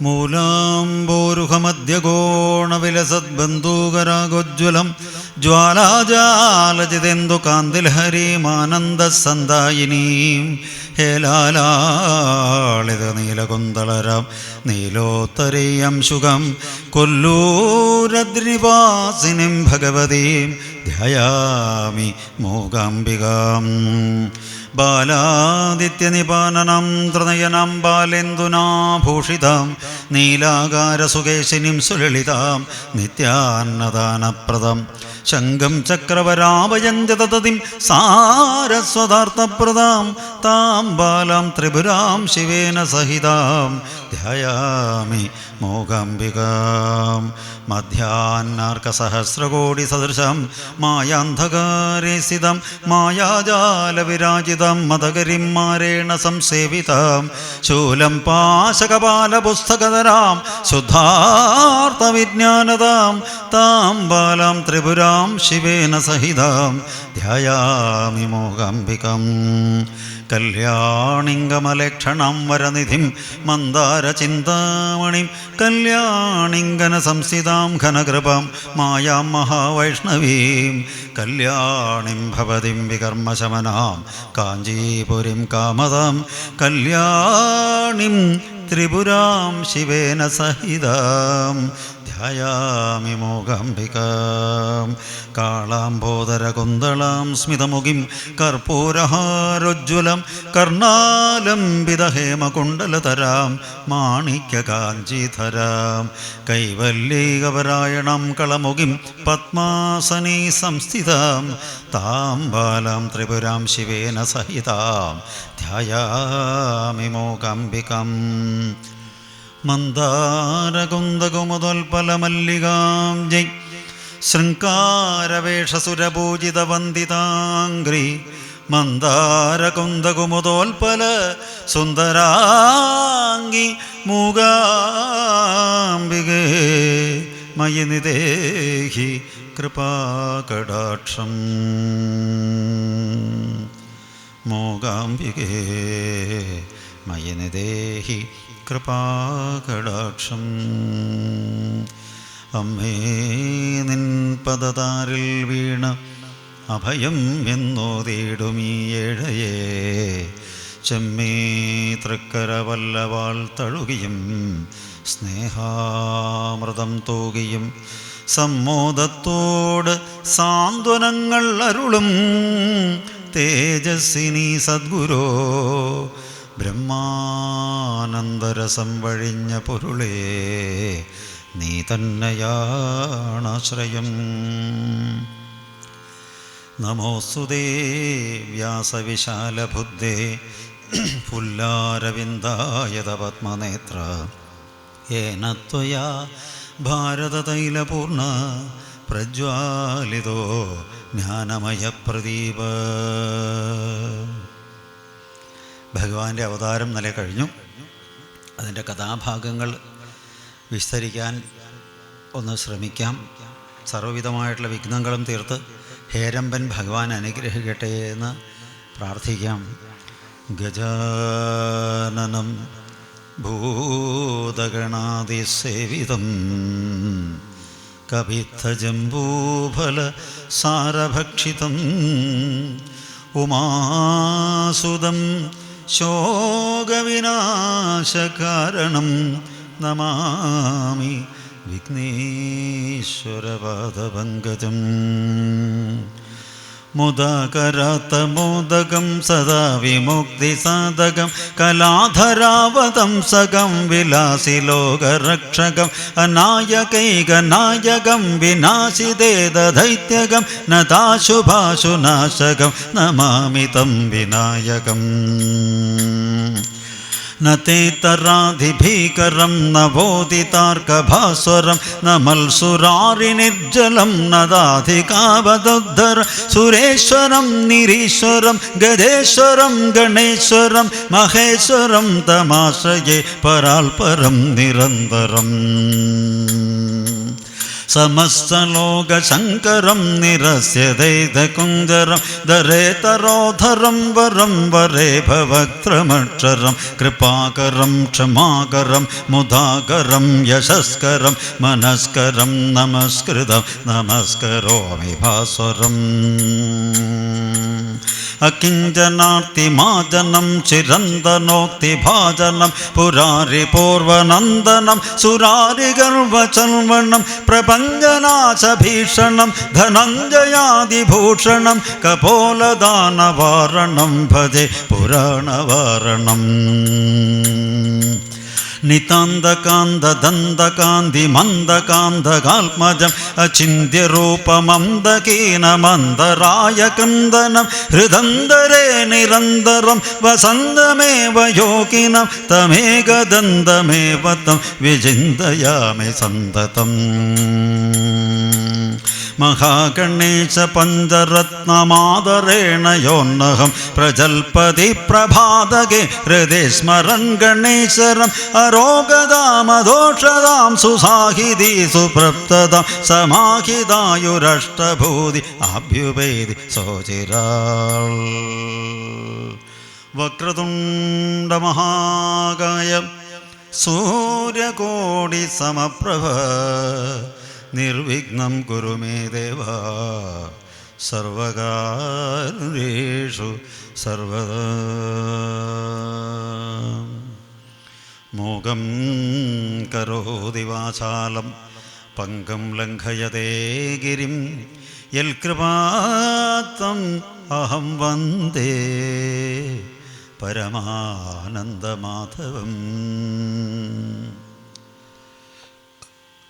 മൂലാംബോരുഹമദ്യകോണവിലസദ്ബന്ധൂകരാഗോജ്വലം ജ്വാലാജാലജിതെന്തു കാന്തിൽഹരിമാനന്ദസന്ദായിനീം ഹേലാലാളിത നീലകുന്തളരം നീലോത്തരീയം ശുഖം കൊല്ലൂരദ്രിവാസിനിം ഭഗവതീം ധ്യായാമി മൂകാംബികാം ബാലാദിത്യനിപാനനം ത്രിനയനം ബാലേന്ദുനാഭൂഷിതാം നീലാകാരസുകേശിനിം സുലളിതാം നിത്യാന്നദാനപ്രദം. ശംഖം ചക്രവരാഭയഞ്ചതതിം സാരസ്വതാർത്ഥപ്രദാം. താം ബാലാം ത്രിപുരാം ശിവേന സഹിതാം. ധ്യായാമി മൂകാംബികാം മധ്യാന്നാർക്കസഹസ്രകോടി സദൃശം മായാന്ധകാരേ സ്ഥിതം മായാജാലവിരാജിതം മതകരിം മാരേണ സംസേവിതാം. ശൂലം പാശകപാലപുസ്തകധരാം ശുദ്ധാർത്ഥവിജ്ഞാനതാം താം ബാലാം ത്രിപുരാം ശിവേന സഹിതാം. ധ്യയാമി മൂകാംബികം കല്യാണിംഗമലക്ഷണം വരനിധിം മന്ദാരചിന്താമണിം കല്യാണിംഗന സംസ്ഥിതാം ഘനകൃപം മായാം മഹാവൈഷ്ണവീം കല്യാണിം ഭവതിം വികർമ്മശമനാം കാഞ്ചീപുരിം കാമതാം കല്യാണിം ത്രിപുരാം ശിവേന സഹിതാം ധ്യായാമി മൂകാംബികാം. കാളാംബോധരകുന്തളാം സ്മിതമുഖിം കർപ്പൂരഹാരോജ്വലം കർണാലംബിതഹേമകുണ്ടലതരാം മാണിക്യകാഞ്ചിധരാം. കൈവല്ലീകപരായണം കളമുഖിം പത്മാസനീ സംസ്ഥിതാം. താം ബാലാം ത്രിപുരാം ശിവേന സഹിതാം. ധ്യായാമി മൂകാംബികം. മന്ദാരകുന്ദകുമുദോൽപലമല്ലികാം ജയ്. ശൃംകാരവേഷസുരപൂജിതവന്ദിതാംഗ്രി മന്ദാരകുന്ദകുമുദോൽപല സുന്ദരാംഗി മൂകാംബികേ. മയി നിദേഹി കൃപാകടാക്ഷം. മൂകാംബികേ. മയി നിദേഹി കൃപാകടാക്ഷം. അമ്മേ നിൻ പദതാരിൽ വീണ അഭയം എന്നോതേടുമീ ഏഴയേ. ചെമ്മേ തൃക്കരവല്ലവാൾ തഴുകിയും സ്നേഹാമൃതം തൂകിയും സമ്മോദത്തോട് സാന്ത്വനങ്ങൾ അരുളും. തേജസ്സിനി സദ്ഗുരോ ബ്രഹ്മാനന്ദരസം വഴിഞ്ഞ പൊരുളേ നീ തന്നെയാണാശ്രയം. നമോസ്തുദേ വ്യാസവിശാലബുദ്ധേ പുല്ലാരവിന്ദായത പത്മനേത്ര. ഏന ത്വയാ ഭാരതതൈലപൂർണ പ്രജ്വാലിതോ ജ്ഞാനമയ പ്രദീപ ഭഗവാന്റെ അവതാരം നില കഴിഞ്ഞു. അതിന്റെ കഥാഭാഗങ്ങൾ വിസ്തരിക്കാൻ ഒന്ന് ശ്രമിക്കാം. സർവവിധമായിട്ടുള്ള വിഘ്നങ്ങളും തീർത്ത് ഹേരമ്പൻ ഭഗവാൻ അനുഗ്രഹിക്കട്ടെ എന്ന് പ്രാർത്ഥിക്കാം. ഗജാനനം ഭൂതഗണാതിസേവിതം കവിത്തജംബൂഫല സാരഭക്ഷിതം ഉമാസുതം ശോകവിനാശകാരണം നമാമി വിഘ്നേശ്വരപാദപങ്കജം. മുദകരതമോദകം സദാ വിമുക്തിസാധകം കലാധരാവതംസകം വിലാസി ലോകരക്ഷകം. അനായകൈകനായകം വിനാശിതേതൈത്യകം നതാശുഭാശുനാശകം നമാമി തം വിനായകം न ते तराधिभीकरं न बोधितार्कभास्वरं न मल्सुरारिनिर्जलं न दाधिकावदुद्धर सुरेश्वरं निरीश्वरं गजेश्वरं गणेश्वरं महेश्वरं तमाश्रये पराल्परं निरन्तरम् समस्तलोकशङ्करं निरस्यदैतकुन्दरं धरेतरोधरं वरं वरे भवक्त्रमक्षरं कृपाकरं क्षमाकरं मुदाकरं यशस्करं मनस्करं नमस्कृतं नमस्करोमि भास्वरम् അകിഞ്ചനാർത്തിമാജനം ചിരന്തനോക്തിഭാജനം പുരാരി പൂർവനന്ദനം സുരാരി ഗർവചർവണം പ്രപഞ്ചനാശഭീഷണം ധനഞ്ജയാദിഭൂഷണം കപോലദാനവാരണം ഭജെ പുരാണവാരണം. नितान्दकान्ददन्दकान्ति मन्दकान्दकाल्मजम् अचिन्त्यरूपमन्दकेन मन्दराय कन्दनं हृदन्तरे निरन्तरं वसन्तमेव योगिनं तमेकदन्तमेव तं विचिन्तयामि सन्ततम् മഹാഗണേശ പഞ്ചരത്നമാദരേണ യോന്നഹം പ്രജൽപതി പ്രഭാതകെ ഹൃദയ സ്മരൻ ഗണേശ്വരം അരോഗതാമദോഷതാം സുസാഹിതി സുപ്രപ്തതാം സമാഹിതായുരഷ്ടഭൂതി ആഭ്യുപേതി സോചിരാൾ. വക്രതുണ്ടമഹാകായ സൂര്യകോടി സമപ്രഭ നിർവിഘ്നം കുരു മേ ദേവ. സർവകാരുഷു സർവദാ മൂകം കരോതി വാചാലം പങ്കം ലംഘയതേ ഗിരിം. യൽകൃപാത്തം അഹം വന്ദേ പരമാനന്ദമാധവം.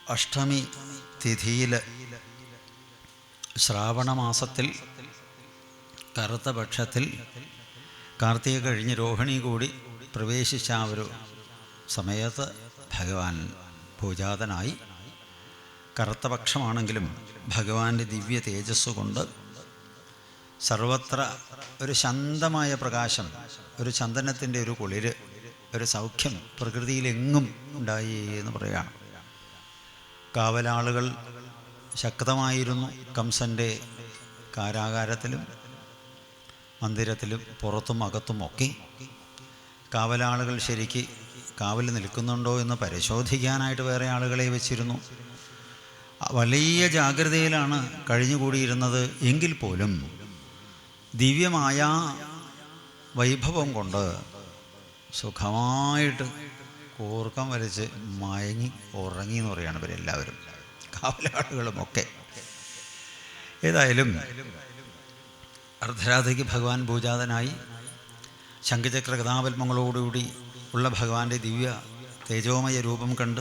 അഷ്ടമി തിഥിയിൽ ശ്രാവണമാസത്തിൽ കറുത്ത പക്ഷത്തിൽ കാർത്തിക കഴിഞ്ഞ് രോഹിണി കൂടി പ്രവേശിച്ച ആ ഒരു സമയത്ത് ഭഗവാൻ പൂജാതനായി കറുത്ത പക്ഷമാണെങ്കിലും ഭഗവാന്റെ ദിവ്യ തേജസ് കൊണ്ട് സർവത്ര ഒരു ശാന്തമായ പ്രകാശം ഒരു ചന്ദനത്തിന്റെ ഒരു കുളിര് ഒരു സൗഖ്യം പ്രകൃതിയിലെങ്ങും ഉണ്ടായി എന്ന് പറയുകയാണ്. കാവലാളുകൾ ശക്തമായിരുന്നു കംസന്റെ കാരാകാരത്തിലും മന്ദിരത്തിലും പുറത്തും അകത്തും ഒക്കെ കാവലാളുകൾ ശരിക്ക് കാവൽ നിൽക്കുന്നുണ്ടോ എന്ന് പരിശോധിക്കാനായിട്ട് വേറെ ആളുകളെ വെച്ചിരുന്നു. വലിയ ജാഗ്രതയിലാണ് കഴിഞ്ഞുകൂടിയിരുന്നത് എങ്കിൽ പോലും ദിവ്യമായ വൈഭവം കൊണ്ട് സുഖമായിട്ട് കൂർക്കം വരച്ച് മയങ്ങി ഉറങ്ങി എന്ന് പറയുകയാണ് ഇവരെല്ലാവരും. കാവലാളുകളുമൊക്കെ. ഏതായാലും അർദ്ധരാത്രിക്ക് ഭഗവാൻ പൂജാതനായി ശംഖചക്ര കഥാപത്മങ്ങളോടുകൂടി ഉള്ള ഭഗവാന്റെ ദിവ്യ തേജോമയ രൂപം കണ്ട്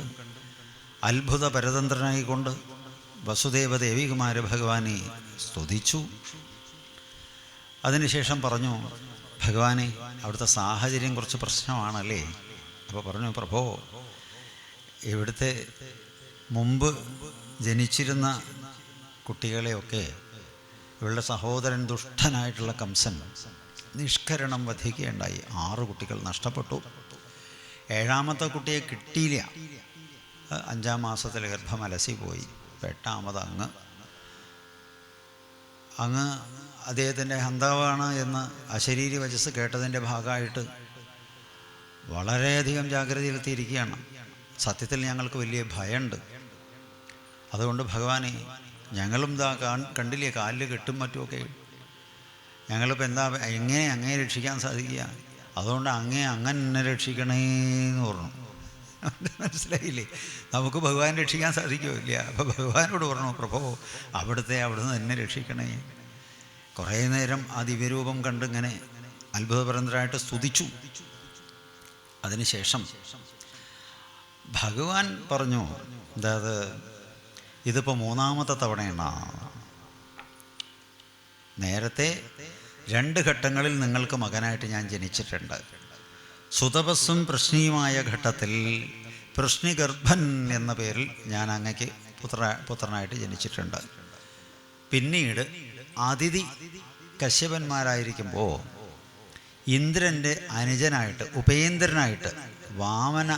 അത്ഭുത പരതന്ത്രനായിക്കൊണ്ട് വസുദേവ ദേവികുമാര ഭഗവാനെ സ്തുതിച്ചു. അതിനുശേഷം പറഞ്ഞു ഭഗവാനെ അവിടുത്തെ സാഹചര്യം കുറച്ച് പ്രശ്നമാണല്ലേ? അപ്പോൾ പറഞ്ഞു പ്രഭോ ഇവിടുത്തെ മുമ്പ് ജനിച്ചിരുന്ന കുട്ടികളെയൊക്കെ ഇവളുടെ സഹോദരൻ ദുഷ്ടനായിട്ടുള്ള കംസൻ നിഷ്കരണം വധിക്കുകയുണ്ടായി. ആറ് കുട്ടികൾ നഷ്ടപ്പെട്ടു. ഏഴാമത്തെ കുട്ടിയെ കിട്ടിയില്ല. അഞ്ചാം മാസത്തിൽ ഗർഭം അലസി പോയി. എട്ടാമത് അങ്ങ്. അങ്ങ് അദ്ദേഹത്തിന്റെ ഹന്താവാണ് എന്ന് അശരീരി വചസ് കേട്ടതിന്റെ ഭാഗമായിട്ട് വളരെയധികം ജാഗ്രതയിലെത്തിയിരിക്കുകയാണ്. സത്യത്തിൽ ഞങ്ങൾക്ക് വലിയ ഭയമുണ്ട്. അതുകൊണ്ട് ഭഗവാനെ ഞങ്ങളും ഇതാ കണ്ടില്ലേ കാലിൽ കെട്ടും മറ്റുമൊക്കെ ഞങ്ങളിപ്പോൾ എന്താ എങ്ങനെ അങ്ങേ രക്ഷിക്കാൻ സാധിക്കുക? അതുകൊണ്ട് അങ്ങേ അങ്ങനെ എന്നെ രക്ഷിക്കണേന്ന് പറഞ്ഞു. മനസ്സിലായില്ലേ? നമുക്ക് ഭഗവാൻ രക്ഷിക്കാൻ സാധിക്കുമില്ല അപ്പോൾ ഭഗവാനോട് പറഞ്ഞു പ്രഭോ അവിടുത്തെ അവിടുന്ന് എന്നെ രക്ഷിക്കണേ. കുറേ നേരം ആ ദിവ്യരൂപം കണ്ടിങ്ങനെ അത്ഭുതപരന്തരായിട്ട് സ്തുതിച്ചു. അതിനുശേഷം ഭഗവാൻ പറഞ്ഞു അതായത് അത് ഇതിപ്പോൾ മൂന്നാമത്തെ തവണയാണ്. നേരത്തെ രണ്ട് ഘട്ടങ്ങളിൽ നിങ്ങൾക്ക് മകനായിട്ട് ഞാൻ ജനിച്ചിട്ടുണ്ട്. സുതപസ്സും പ്രശ്നിയുമായ ഘട്ടത്തിൽ പ്രശ്നിഗർഭൻ എന്ന പേരിൽ ഞാൻ അങ്ങക്ക് പുത്ര പുത്രനായിട്ട് ജനിച്ചിട്ടുണ്ട്. പിന്നീട് അതിഥി കശ്യപന്മാരായിരിക്കുമ്പോൾ ഇന്ദ്രന്റെ അനുജനായിട്ട് ഉപേന്ദ്രനായിട്ട് വാമന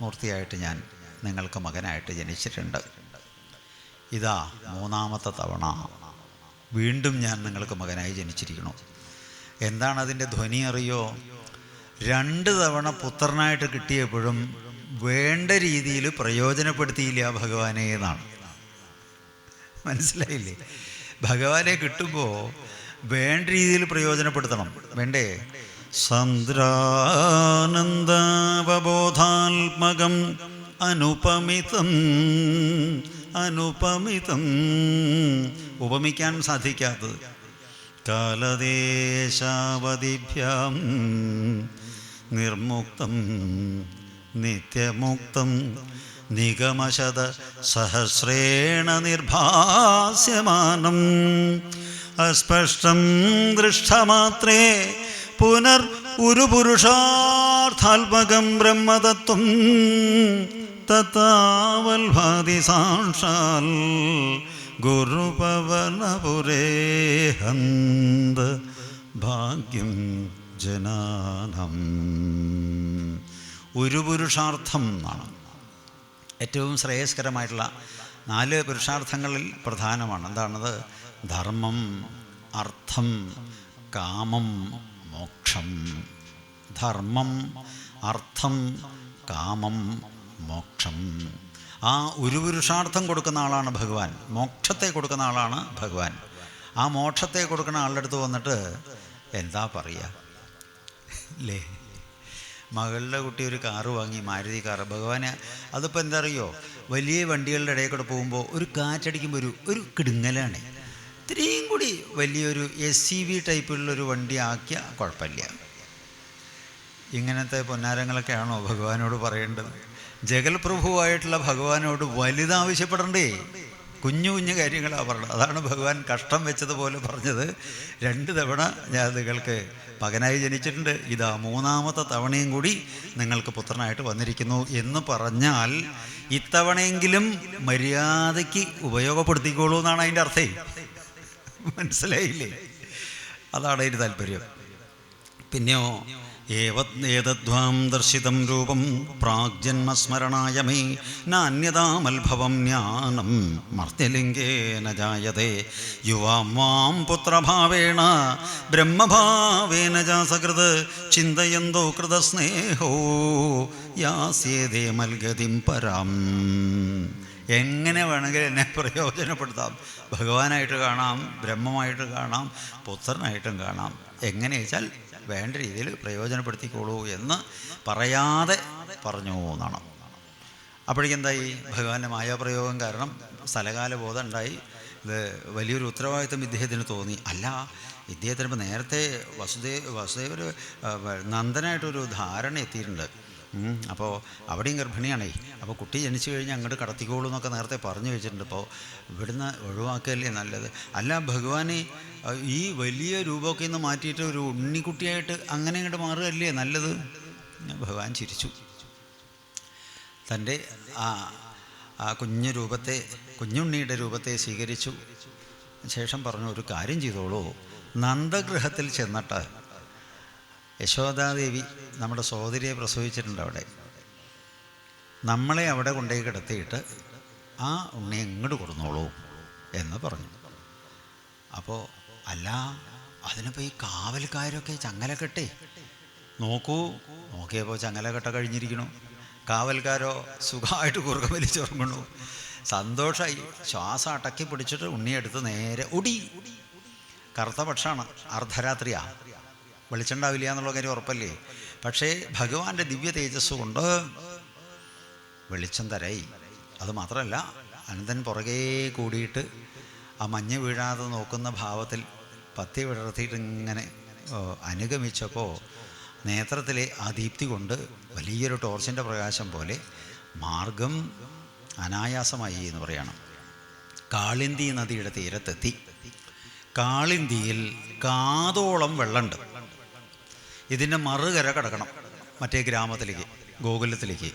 മൂർത്തിയായിട്ട് ഞാൻ നിങ്ങൾക്ക് മകനായിട്ട് ജനിച്ചിട്ടുണ്ട്. ഇതാ മൂന്നാമത്തെ തവണ വീണ്ടും ഞാൻ നിങ്ങൾക്ക് മകനായി ജനിച്ചിരിക്കണു എന്താണ് അതിന്റെ ധ്വനി അറിയോ? രണ്ട് തവണ പുത്രനായിട്ട് കിട്ടിയപ്പോഴും വേണ്ട രീതിയിൽ പ്രയോജനപ്പെടുത്തിയില്ല ഭഗവാനെ എന്നാണ്. മനസ്സിലായില്ലേ? ഭഗവാനെ കിട്ടുമ്പോൾ വേണ്ട രീതിയിൽ പ്രയോജനപ്പെടുത്തണം. വേണ്ടേ? സന്ദ്രാനന്ദവബോധാത്മകം അനുപമിതം അനുപമിതം. ഉപമിക്കാൻ സാധിക്കാത്തത്. കാലദേശാവതിഭ്യം നിർമുക്തം നിത്യമുക്തം. നിഗമശത സഹസ്രേണ നിർഭാസ്യമാനം. അസ്പഷ്ടം ദൃഷ്ടമാത്രേ പുനർ ഒരു പുരുഷാർത്ഥാത്മകം ബ്രഹ്മതത്വം തത്താവൽഭാതി സാക്ഷാൽ ഗുരുപവനപുരേ ഹന്ത് ഭാഗ്യം ജനാനം. ഒരു പുരുഷാർത്ഥം എന്നാണ്. ഏറ്റവും ശ്രേയസ്കരമായിട്ടുള്ള നാല് പുരുഷാർത്ഥങ്ങളിൽ പ്രധാനമാണ്. എന്താണത്? ധർമ്മം അർത്ഥം കാമം മോക്ഷം ധർമ്മം അർത്ഥം കാമം മോക്ഷം. ആ ഒരു പുരുഷാർത്ഥം കൊടുക്കുന്ന ആളാണ് ഭഗവാൻ. മോക്ഷത്തെ കൊടുക്കുന്ന ആളാണ് ഭഗവാൻ. ആ മോക്ഷത്തെ കൊടുക്കുന്ന ആളുടെ അടുത്ത് വന്നിട്ട് എന്താ പറയുക അല്ലേ മകളുടെ കുട്ടി ഒരു കാറ് വാങ്ങി മാരുതി കാറ്. ഭഗവാന് അതിപ്പോൾ എന്താ അറിയോ? വലിയ വണ്ടികളുടെ ഇടയിൽ കൂടെ പോകുമ്പോൾ ഒരു കാറ്റടിക്കുമ്പോൾ ഒരു ഒരു കിടുങ്ങലാണ്. ഇത്രയും കൂടി വലിയൊരു എസ് സി വി ടൈപ്പിലുള്ളൊരു വണ്ടി ആക്കിയ കുഴപ്പമില്ല. ഇങ്ങനത്തെ പൊന്നാരങ്ങളൊക്കെയാണോ ഭഗവാനോട് പറയേണ്ടത്? ജഗൽപ്രഭുവായിട്ടുള്ള ഭഗവാനോട് വലുതാവശ്യപ്പെടണ്ടേ? കുഞ്ഞു കുഞ്ഞു കാര്യങ്ങളാണ് പറഞ്ഞത്. അതാണ് ഭഗവാൻ കഷ്ടം വെച്ചതുപോലെ പറഞ്ഞത്. രണ്ട് തവണ ഞാൻ നിങ്ങൾക്ക് മകനായി ജനിച്ചിട്ടുണ്ട്. ഇതാ മൂന്നാമത്തെ തവണയും കൂടി നിങ്ങൾക്ക് പുത്രനായിട്ട് വന്നിരിക്കുന്നു എന്ന് പറഞ്ഞാൽ ഇത്തവണയെങ്കിലും മര്യാദയ്ക്ക് ഉപയോഗപ്പെടുത്തിക്കോളൂ എന്നാണ് അതിന്റെ അർത്ഥേ. മനസ്സിലായില്ലേ? അതാണ് അതിന്റെ താല്പര്യം. പിന്നെയോ ഏതധ്വാം ദർശിതം രൂപം പ്രാഗ്ജന്മസ്മരണായ മേ നാന്യതാമൽഭവം ജ്ഞാനം മർത്യലിംഗേന ജായതേ യുവാം പുത്രഭാവേണ ബ്രഹ്മഭാവേന ജാസകൃത് ചിന്തയന്തോ കൃതസ്നേഹോ യാസ്യേതേ മൽഗതിം പരാം. എങ്ങനെ വേണമെങ്കിലും എന്നെ പ്രയോജനപ്പെടുത്താം. ഭഗവാനായിട്ട് കാണാം ബ്രഹ്മമായിട്ട് കാണാം പുത്രനായിട്ടും കാണാം. എങ്ങനെ വെച്ചാൽ വേണ്ട രീതിയിൽ പ്രയോജനപ്പെടുത്തിക്കോളൂ എന്ന് പറയാതെ പറഞ്ഞു എന്നാണ്. അപ്പോഴേക്കെന്തായി ഭഗവാന്റെ മായാപ്രയോഗം കാരണം സ്ഥലകാല ബോധം ഉണ്ടായി ഇത് വലിയൊരു ഉത്തരവാദിത്വം ഇദ്ദേഹത്തിന് തോന്നി. അല്ല ഇദ്ദേഹത്തിന് ഇപ്പോൾ നേരത്തെ വസുദേവ് വസുദേവർ നന്ദനായിട്ടൊരു ധാരണ എത്തിയിട്ടുണ്ട്. അപ്പോൾ അവിടെയും ഗർഭിണിയാണേ. അപ്പോൾ കുട്ടി ജനിച്ചു കഴിഞ്ഞാൽ അങ്ങോട്ട് കടത്തിക്കോളൂ എന്നൊക്കെ നേരത്തെ പറഞ്ഞു വെച്ചിട്ടുണ്ട്. അപ്പോൾ ഇവിടുന്ന് ഒഴിവാക്കല്ലേ നല്ലത്? അല്ല ഭഗവാനെ ഈ വലിയ രൂപമൊക്കെ ഒന്ന് മാറ്റിയിട്ട് ഒരു ഉണ്ണിക്കുട്ടിയായിട്ട് അങ്ങനെ ഇങ്ങോട്ട് മാറുകയല്ലേ നല്ലത്? ഭഗവാൻ ചിരിച്ചു. തന്റെ ആ ആ കുഞ്ഞു രൂപത്തെ കുഞ്ഞുണ്ണിയുടെ രൂപത്തെ സ്വീകരിച്ചു. ശേഷം പറഞ്ഞു ഒരു കാര്യം ചെയ്തോളൂ. നന്ദഗൃഹത്തിൽ ചെന്നിട്ട് യശോദാദേവി നമ്മുടെ സോദരിയെ പ്രസവിച്ചിട്ടുണ്ട് അവിടെ. നമ്മളെ അവിടെ കൊണ്ടുപോയി കിടത്തിയിട്ട് ആ ഉണ്ണി ഇങ്ങോട്ട് കൊടുന്നോളൂ എന്ന് പറഞ്ഞു. അപ്പോൾ അല്ല അതിനിപ്പോൾ ഈ കാവൽക്കാരൊക്കെ ചങ്ങല കെട്ടേ. നോക്കൂ നോക്കിയപ്പോൾ ചങ്ങല കെട്ട കഴിഞ്ഞിരിക്കണു കാവൽക്കാരോ സുഖമായിട്ട് കുറുക വലിച്ചുറങ്ങണു സന്തോഷമായി ശ്വാസം അടക്കി പിടിച്ചിട്ട് ഉണ്ണിയെടുത്ത് നേരെ ഒടി കറുത്ത പക്ഷമാണ് അർദ്ധരാത്രിയാ. വെളിച്ചുണ്ടാവില്ല എന്നുള്ള കാര്യം ഉറപ്പല്ലേ? പക്ഷേ ഭഗവാന്റെ ദിവ്യ തേജസ് കൊണ്ട് വെളിച്ചം തരായി. അത് മാത്രമല്ല അനന്തൻ പുറകെ കൂടിയിട്ട് ആ മഞ്ഞ് വീഴാതെ നോക്കുന്ന ഭാവത്തിൽ പത്തി വിടർത്തിയിട്ട് ഇങ്ങനെ അനുഗമിച്ചപ്പോൾ നേത്രത്തിലെ ആ ദീപ്തി കൊണ്ട് വലിയൊരു ടോർച്ചിന്റെ പ്രകാശം പോലെ മാർഗം അനായാസമായി എന്ന് പറയണം. കാളിന്തി നദിയുടെ തീരത്തെത്തി. കാളിന്തിയിൽ കാതോളം വെള്ളമുണ്ട്. ഇതിന്റെ മറുകര കിടക്കണം. മറ്റേ ഗ്രാമത്തിലേക്ക് ഗോകുലത്തിലേക്ക്.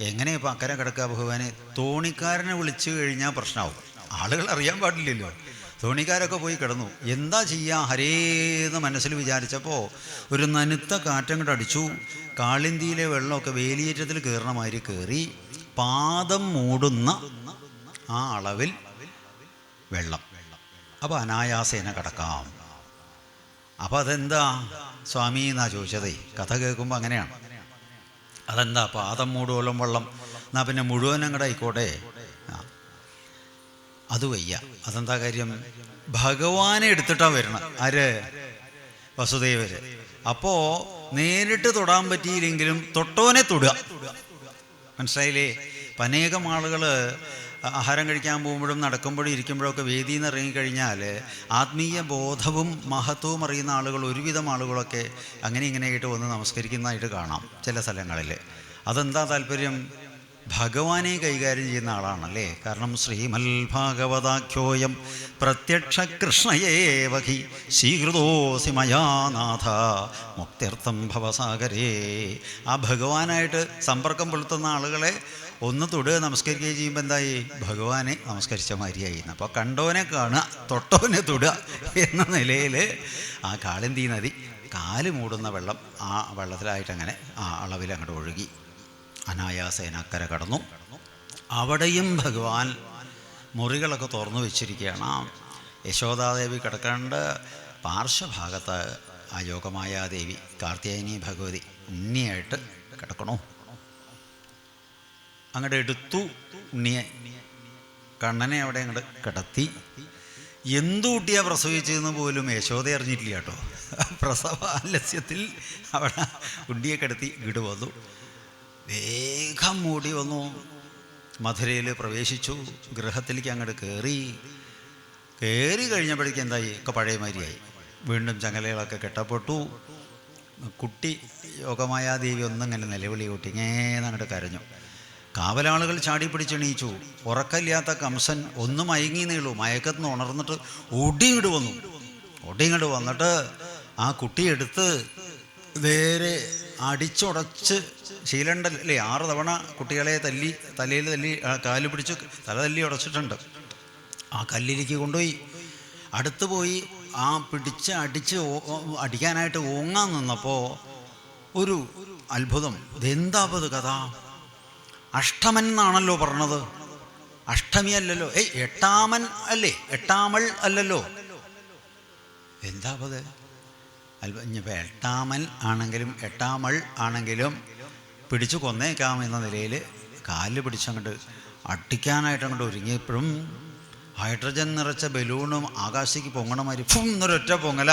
എങ്ങനെ ഇപ്പം അക്കരെ കിടക്കുക ഭഗവാനെ? തോണിക്കാരനെ വിളിച്ചു കഴിഞ്ഞാൽ പ്രശ്നമാവും ആളുകൾ അറിയാൻ പാടില്ലല്ലോ. തോണിക്കാരൊക്കെ പോയി കിടന്നു. എന്താ ചെയ്യുക ഹരേന്ന് മനസ്സിൽ വിചാരിച്ചപ്പോൾ ഒരു നനുത്ത കാറ്റം കൊണ്ട് അടിച്ചു. കാളിന്തിയിലെ വെള്ളമൊക്കെ വേലിയേറ്റത്തിൽ കയറണ മാതിരി കയറി പാദം മൂടുന്ന ആ അളവിൽ വെള്ളം. അപ്പോൾ അനായാസേന കടക്കാം. അപ്പോൾ അതെന്താ സ്വാമി എന്നാ ചോദിച്ചതേ? കഥ കേൾക്കുമ്പോൾ അങ്ങനെയാണ്. അതെന്താ പാദം മൂടുവോളം വെള്ളം. എന്നാ പിന്നെ മുഴുവൻ അങ്ങോട്ട് ആയിക്കോട്ടെ. അത് വയ്യ. അതെന്താ കാര്യം? ഭഗവാനെ എടുത്തിട്ടാണ് വരണം. ആര്? വസുദേവര്. അപ്പോൾ നേരിട്ട് തൊടാൻ പറ്റിയില്ലെങ്കിലും തൊട്ടോനെ തൊടുക. മനസ്സിലായില്ലേ? അനേകം ആളുകൾ ആഹാരം കഴിക്കാൻ പോകുമ്പോഴും നടക്കുമ്പോഴും ഇരിക്കുമ്പോഴൊക്കെ വേദിയിൽ നിന്ന് ഇറങ്ങിക്കഴിഞ്ഞാൽ ആത്മീയ ബോധവും മഹത്വവും അറിയുന്ന ആളുകൾ ഒരുവിധം ആളുകളൊക്കെ അങ്ങനെ ഇങ്ങനെയായിട്ട് വന്ന് നമസ്കരിക്കുന്നതായിട്ട് കാണാം ചില സ്ഥലങ്ങളിൽ. അതെന്താ താല്പര്യം? ഭഗവാനെ കൈകാര്യം ചെയ്യുന്ന ആളാണല്ലേ? കാരണം ശ്രീമൽ ഭാഗവതാഖ്യോയം പ്രത്യക്ഷ കൃഷ്ണയേവഹി മയാനാഥ മുക്തിർത്ഥം ഭവസാഗരേ. ആ ഭഗവാനായിട്ട് സമ്പർക്കം പുലർത്തുന്ന ആളുകളെ ഒന്ന് തൊടുക നമസ്കരിക്കുകയും ചെയ്യുമ്പോൾ എന്തായി? ഭഗവാനെ നമസ്കരിച്ച മാതിരിയായി. അപ്പോൾ കണ്ടോനെ കാണുക തൊട്ടോനെ തൊടുക എന്ന നിലയിൽ ആ കാളിന്തി നദി കാൽ മൂടുന്ന വെള്ളം ആ വെള്ളത്തിലായിട്ട് അങ്ങനെ ആ അളവിൽ അങ്ങോട്ട് ഒഴുകി അനായാസേന അക്കരെ കടന്നു. അവിടെയും ഭഗവാൻ മുറികളൊക്കെ തുറന്നു വെച്ചിരിക്കുകയാണ്. യശോദാദേവി കിടക്കേണ്ട പാർശ്വഭാഗത്ത് ആ യോഗമായാദേവി കാർത്തിയായനി ഭഗവതി ഉണ്ണിയായിട്ട് കിടക്കണോ. അങ്ങോട്ട് എടുത്തു ഉണ്ണിയെ. കണ്ണനെ അവിടെ അങ്ങോട്ട് കിടത്തി. എന്തു കുട്ടിയാ പ്രസവിച്ചതെന്ന് പോലും യശോദ അറിഞ്ഞിട്ടില്ല കേട്ടോ. പ്രസവ ആലസ്യത്തിൽ അവിടെ ഉണ്ണിയെ കിടത്തി ഇങ്ങോട്ട് വന്നു. വേഗം മൂടി വന്നു. മധുരയിൽ പ്രവേശിച്ചു. ഗൃഹത്തിലേക്ക് അങ്ങോട്ട് കയറി കയറി കഴിഞ്ഞപ്പോഴേക്കും എന്തായി? ഒക്കെ പഴയ മാതിരിയായി. വീണ്ടും ചങ്ങലകളൊക്കെ കെട്ടപ്പെട്ടു. കുട്ടി യോഗമായ ദേവി ഒന്നിങ്ങനെ നിലവിളി കൂട്ടി ഇങ്ങനെ അങ്ങോട്ട് കരഞ്ഞു. കാവലാളുകൾ ചാടി പിടിച്ചെണീച്ചു ഉറക്കമില്ലാത്ത കംസൻ ഒന്ന് മയങ്ങി നീളൂ മയക്കത്ത് നിന്ന് ഉണർന്നിട്ട് ഒടിയിങ്ങോട്ട് വന്നു. ഒടിയിങ്ങോട്ട് വന്നിട്ട് ആ കുട്ടിയെടുത്ത് നേരെ അടിച്ചുടച്ച് ശീലണ്ടല്ലേ? ആറ് തവണ കുട്ടികളെ തല്ലി തലയിൽ തല്ലി കാലു പിടിച്ച് തല തല്ലി ഉടച്ചിട്ടുണ്ട്. ആ കല്ലിലേക്ക് കൊണ്ടുപോയി. അടുത്ത് പോയി ആ പിടിച്ച് അടിച്ച് അടിക്കാനായിട്ട് ഓങ്ങാൻ നിന്നപ്പോൾ ഒരു അത്ഭുതം. ഇതെന്താപത് കഥ? അഷ്ടമൻ എന്നാണല്ലോ പറഞ്ഞത്. അഷ്ടമി അല്ലല്ലോ. ഏയ് എട്ടാമൻ അല്ലേ? എട്ടാമൾ അല്ലല്ലോ. എന്താ അത് അല്പ എട്ടാമൻ ആണെങ്കിലും എട്ടാമൾ ആണെങ്കിലും പിടിച്ചു കൊന്നേക്കാം എന്ന നിലയിൽ കാലിൽ പിടിച്ചങ്ങോട്ട് അട്ടിക്കാനായിട്ട് അങ്ങോട്ട് ഒരുങ്ങിയപ്പോഴും ഹൈഡ്രജൻ നിറച്ച ബലൂണും ആകാശത്തേക്ക് പൊങ്ങണമാതിരി എന്നൊരൊറ്റ പൊങ്ങല.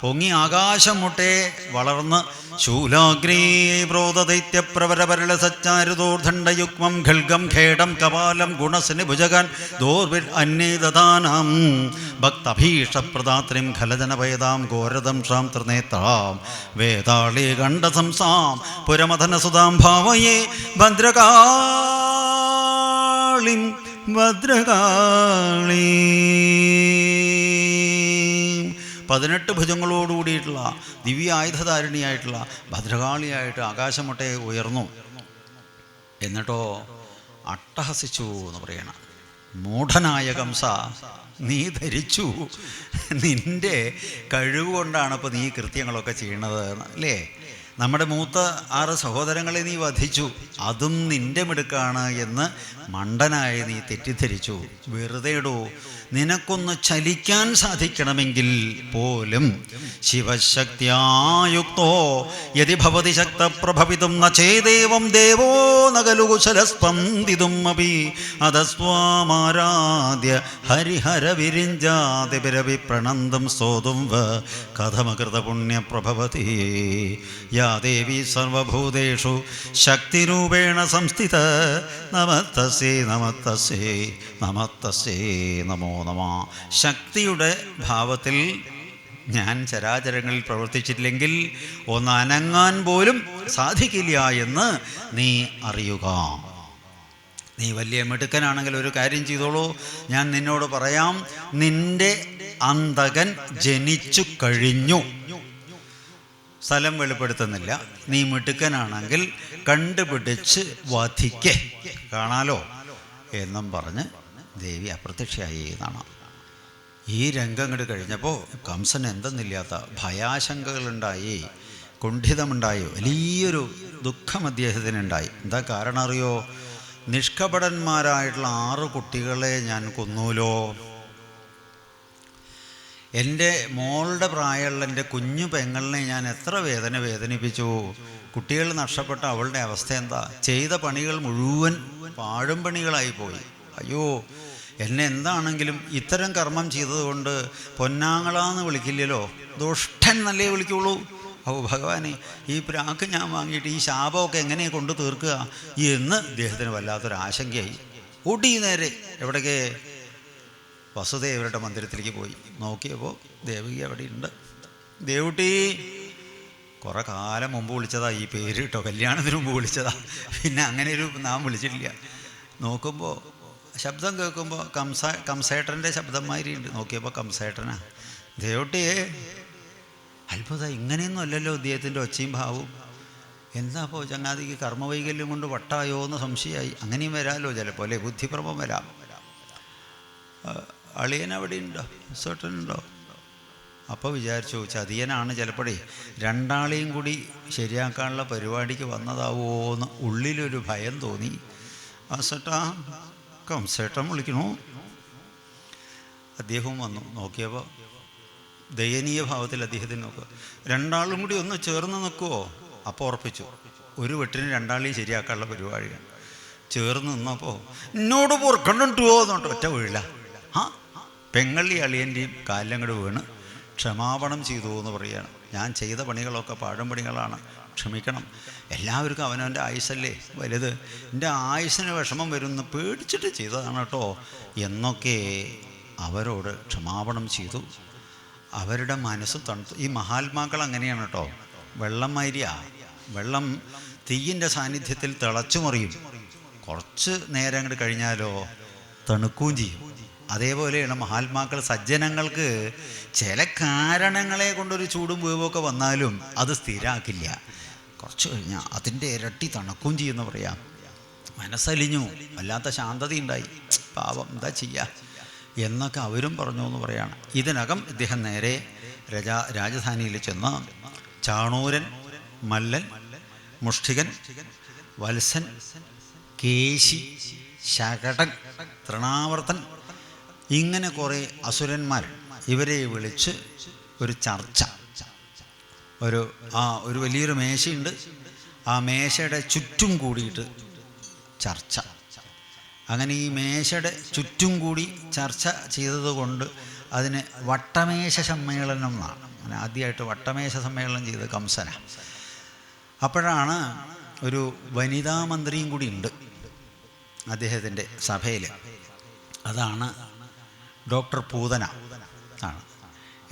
പൊങ്ങി ആകാശം മുട്ടേ വളർന്ന് ശൂലാഗ്രേ പ്രോതദൈത്യപ്രവരപരള സച്ചാരുദോർദണ്ഡയുഗ്മം ഖൽഗം ഖേടം കപാലം ഗുണസിന് ഭുജകാൻ ദോർവിൽ അന്യേദാനാം ഭക്തഭീഷപ്രദാത്രിം ഖലജനഭേദാം ഘോരദം ഷാം ത്രിനേത്രാം വേദാളി കണ്ഠസംസാം പുരമഥനസുതാം ഭാവയേ ഭദ്രകാളിം ഭദ്രകാളീ പതിനെട്ട് ഭുജങ്ങളോടുകൂടിയിട്ടുള്ള ദിവ്യ ആയുധധാരിണിയായിട്ടുള്ള ഭദ്രകാളിയായിട്ട് ആകാശമൊട്ടേ ഉയർന്നു. എന്നിട്ടോ അട്ടഹസിച്ചു എന്ന് പറയണം. മൂഢനായ കംസ നീ ധരിച്ചു. നിന്റെ കഴിവുകൊണ്ടാണ് ഇപ്പോൾ നീ കൃത്യങ്ങളൊക്കെ ചെയ്യണത് അല്ലേ? നമ്മുടെ മൂത്ത ആറ് സഹോദരങ്ങളെ നീ വധിച്ചു. അതും നിന്റെ മിടുക്കാണ് എന്ന് മണ്ടനായി നീ തെറ്റിദ്ധരിച്ചു. വെറുതെടോ നിനക്കൊന്ന് ചലിക്കാൻ സാധിക്കണമെങ്കിൽ പോലും ശിവശക്തിയായുക്തോ യതി ഭവതി ശക്തപ്രഭവിതും ന ചേദേവം ദേവോ നഗലു കുശലസ്പന്ദിതും അപി അതസ്വാമാരാധ്യ ഹരിഹര വിരിഞ്ചാതിരവി പ്രണന്തം സ്തോതും വ കഥമകൃത പുണ്യപ്രഭവതി യാ ദേവി സർവഭൂതേഷു ശക്തിരൂപേണ സംസ്ഥിത. നമത്തസേ നമത്തസേ നമത്തസേ നമോ നമ ശക്തിയുടെ ഭാവത്തിൽ ഞാൻ ചരാചരങ്ങളിൽ പ്രവർത്തിച്ചിട്ടില്ലെങ്കിൽ ഒന്ന് അനങ്ങാൻ പോലും സാധിക്കില്ല എന്ന് നീ അറിയുക. നീ വലിയ മിടുക്കനാണെങ്കിൽ ഒരു കാര്യം ചെയ്തോളൂ. ഞാൻ നിന്നോട് പറയാം നിന്റെ അന്തകൻ ജനിച്ചു കഴിഞ്ഞു. സ്ഥലം വെളിപ്പെടുത്തുന്നില്ല. നീ മിടുക്കനാണെങ്കിൽ കണ്ടുപിടിച്ച് വധിക്കേ. കാണാലോ? എന്നും പറഞ്ഞ് ദേവി അപ്രത്യക്ഷയായി എന്നാണ് ഈ രംഗം കഴിഞ്ഞപ്പോൾ കംസൻ എന്തെന്നില്ലാത്ത ഭയാശങ്കകളുണ്ടായി കുണ്ഠിതമുണ്ടായി വലിയൊരു ദുഃഖം അദ്ദേഹത്തിനുണ്ടായി. എന്താ കാരണം അറിയോ? നിഷ്കപടന്മാരായിട്ടുള്ള ആറ് കുട്ടികളെ ഞാൻ കൊന്നൂലോ? എന്റെ മോളുടെ പ്രായമുള്ള എന്റെ കുഞ്ഞു പെങ്ങളിനെ ഞാൻ എത്ര വേദന വേദനിപ്പിച്ചു? കുട്ടികൾ നഷ്ടപ്പെട്ട അവളുടെ അവസ്ഥ എന്താ? ചെയ്ത പണികൾ മുഴുവൻ പാഴും പണികളായി പോയി. അയ്യോ എന്നെ എന്താണെങ്കിലും ഇത്തരം കർമ്മം ചെയ്തതുകൊണ്ട് പൊന്നാങ്ങളാന്ന് വിളിക്കില്ലല്ലോ. ദുഷ്ടൻ നല്ലേ വിളിക്കുള്ളൂ. ഓ ഭഗവാനെ ഈ പ്രാക്ക് ഞാൻ വാങ്ങിയിട്ട് ഈ ശാപമൊക്കെ എങ്ങനെ കൊണ്ടു തീർക്കുക? എന്ന് ഇദ്ദേഹത്തിന് വല്ലാത്തൊരു ആശങ്കയായി ഓടി നേരെ എവിടേക്ക് വസുദേവരുടെ മന്ദിരത്തിലേക്ക് പോയി. നോക്കിയപ്പോൾ ദേവകി അവിടെയുണ്ട്. ദേവുട്ടി കുറേ കാലം മുമ്പ് വിളിച്ചതാ ഈ പേര് കേട്ടോ. കല്യാണത്തിന് മുമ്പ് വിളിച്ചതാ. പിന്നെ അങ്ങനെ ഒരു നാം വിളിച്ചിട്ടില്ല. നോക്കുമ്പോൾ ശബ്ദം കേൾക്കുമ്പോൾ കംസ കംസേട്ടന്റെ ശബ്ദം മാതിരിയുണ്ട് നോക്കിയപ്പോൾ കംസേട്ടനാ. ദേവട്ടിയെ അത്ഭുത ഇങ്ങനെയൊന്നും അല്ലല്ലോ ഉദ്ദേഹത്തിന്റെ ഒച്ചയും ഭാവവും. എന്താ അപ്പോൾ ചങ്ങാതിക്ക് കർമ്മവൈകല്യം കൊണ്ട് വട്ടായോ എന്ന് സംശയമായി. അങ്ങനെയും വരാമല്ലോ ചിലപ്പോൾ അല്ലേ? ബുദ്ധിപ്രമം വരാം. അളിയൻ അവിടെ ഉണ്ടോ? സോട്ടനുണ്ടോ അപ്പോൾ വിചാരിച്ചു ചതിയനാണ് ചിലപ്പോഴേ. രണ്ടാളെയും കൂടി ശരിയാക്കാനുള്ള പരിപാടിക്ക് വന്നതാവോ എന്ന് ഉള്ളിലൊരു ഭയം തോന്നി. ആ സേട്ടാ കംസേട്ടൻ വിളിക്കണു അദ്ദേഹവും വന്നു. നോക്കിയപ്പോൾ ദയനീയ ഭാവത്തിൽ അദ്ദേഹത്തിന് നോക്കുക. രണ്ടാളും കൂടി ഒന്ന് ചേർന്ന് നിൽക്കുമോ അപ്പോൾ ഉറപ്പിച്ചു. ഒരു വെട്ടിന് രണ്ടാളെയും ശരിയാക്കാനുള്ള പരിപാടിയാണ്. ചേർന്ന് നിന്നപ്പോൾ എന്നോട് പൊറുക്കണ്ടിട്ടുവോ എന്നിട്ട് ഒറ്റ വീഴില്ല. ആ പെങ്ങള്ളി അളിയന്റെയും കാലങ്ങട് വീണ് ക്ഷമാപണം ചെയ്തു എന്ന് പറയുകയാണ്. ഞാൻ ചെയ്ത പണികളൊക്കെ പാഴം പണികളാണ്. ക്ഷമിക്കണം. എല്ലാവർക്കും അവനവന്റെ ആയുസല്ലേ? വലുത്. എന്റെ ആയുസ്സിന് വിഷമം വരുമെന്ന് പേടിച്ചിട്ട് ചെയ്തതാണ് കേട്ടോ. എന്നൊക്കെ അവരോട് ക്ഷമാപണം ചെയ്തു. അവരുടെ മനസ്സ് തണുത്തു. ഈ മഹാത്മാക്കൾ അങ്ങനെയാണ് കേട്ടോ. വെള്ളം മാരിയ വെള്ളം തീയിന്റെ സാന്നിധ്യത്തിൽ തിളച്ചു മറിയും. കുറച്ച് നേരം അങ്ങോട്ട് കഴിഞ്ഞാലോ തണുക്കുകയും ചെയ്യും. അതേപോലെയാണ് മഹാത്മാക്കൾ സജ്ജനങ്ങൾക്ക് ചില കാരണങ്ങളെ കൊണ്ടൊരു ചൂടും വീവുമൊക്കെ വന്നാലും അത് സ്ഥിരാക്കില്ല. കുറച്ച് കഴിഞ്ഞാൽ അതിന്റെ ഇരട്ടി തണുക്കുകയും ചെയ്യുന്ന പറയാം. മനസ്സലിഞ്ഞു. വല്ലാത്ത ശാന്തതയുണ്ടായി. പാവം എന്താ ചെയ്യുക എന്നൊക്കെ അവരും പറഞ്ഞു എന്ന് പറയാണ്. ഇതിനകം ഇദ്ദേഹം നേരെ രജാ രാജധാനിയിൽ ചെന്ന് ചാണൂരൻ മല്ലൻ മുഷ്ടികൻ വത്സൻ കേശി ശകടൻ തൃണാവർത്തൻ ഇങ്ങനെ കുറേ അസുരന്മാർ ഇവരെ വിളിച്ച് ഒരു ചർച്ച. ഒരു ആ ഒരു വലിയൊരു മേശയുണ്ട്. ആ മേശയുടെ ചുറ്റും കൂടിയിട്ട് ചർച്ച. അങ്ങനെ ഈ മേശയുടെ ചുറ്റും കൂടി ചർച്ച ചെയ്തതുകൊണ്ട് അതിന് വട്ടമേശ സമ്മേളനം എന്നാണ്. അങ്ങനെ ആദ്യമായിട്ട് വട്ടമേശ സമ്മേളനം ചെയ്ത് കംസന. അപ്പോഴാണ് ഒരു വനിതാ മന്ത്രിയും കൂടി ഉണ്ട് അദ്ദേഹത്തിന്റെ സഭയിൽ അതാണ് ഡോക്ടർ പൂതന ആണ്.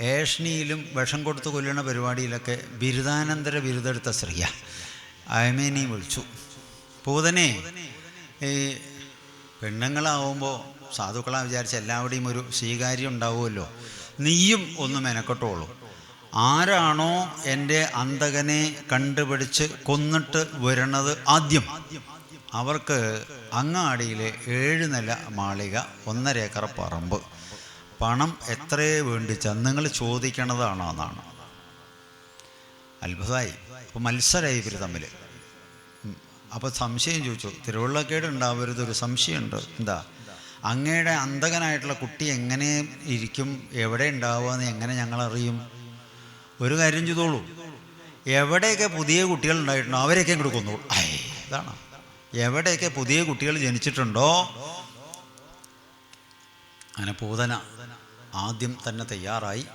ഏഷ്ണിയിലും വിഷം കൊടുത്ത് കൊല്ലണ പരിപാടിയിലൊക്കെ ബിരുദാനന്തര ബിരുദെടുത്ത സ്ത്രീയ. അയമേനി വിളിച്ചു. പൂതനെ ഈ പെണ്ണുങ്ങളാവുമ്പോൾ സാധുക്കളാ വിചാരിച്ച എല്ലാവരുടെയും ഒരു സ്വീകാര്യം ഉണ്ടാവുമല്ലോ. നീയും ഒന്ന് മെനക്കെട്ടോളൂ. ആരാണോ എന്റെ അന്തകനെ കണ്ടുപിടിച്ച് കൊന്നിട്ട് വരണത് ആദ്യം. അവർക്ക് അങ്ങാടിയിലെ ഏഴ് നില മാളിക ഒന്നര ഏക്കർ പറമ്പ്. പണം എത്രയേ വേണ്ടിച്ച നിങ്ങൾ ചോദിക്കണതാണോ എന്നാണ്. അത്ഭുതമായി. അപ്പോൾ മത്സരമായി ഇവർ തമ്മിൽ അപ്പോൾ സംശയം ചോദിച്ചു. തിരുവള്ളക്കേട് ഉണ്ടാവരുത് ഒരു സംശയമുണ്ട്. എന്താ? അങ്ങയുടെ അന്തകനായിട്ടുള്ള കുട്ടി എങ്ങനെ ഇരിക്കും? എവിടെ ഉണ്ടാവുക എന്ന് എങ്ങനെ ഞങ്ങൾ അറിയും? ഒരു കാര്യം ചെയ്തോളൂ. എവിടെയൊക്കെ പുതിയ കുട്ടികൾ ഉണ്ടായിട്ടുണ്ടോ അവരെയൊക്കെ ഇങ്ങോട്ട് കൊന്നോളൂ ഇതാണ്. എവിടെയൊക്കെ പുതിയ കുട്ടികൾ ജനിച്ചിട്ടുണ്ടോ അങ്ങനെ പൂതന ആദ്യം തന്നെ തയ്യാറായി.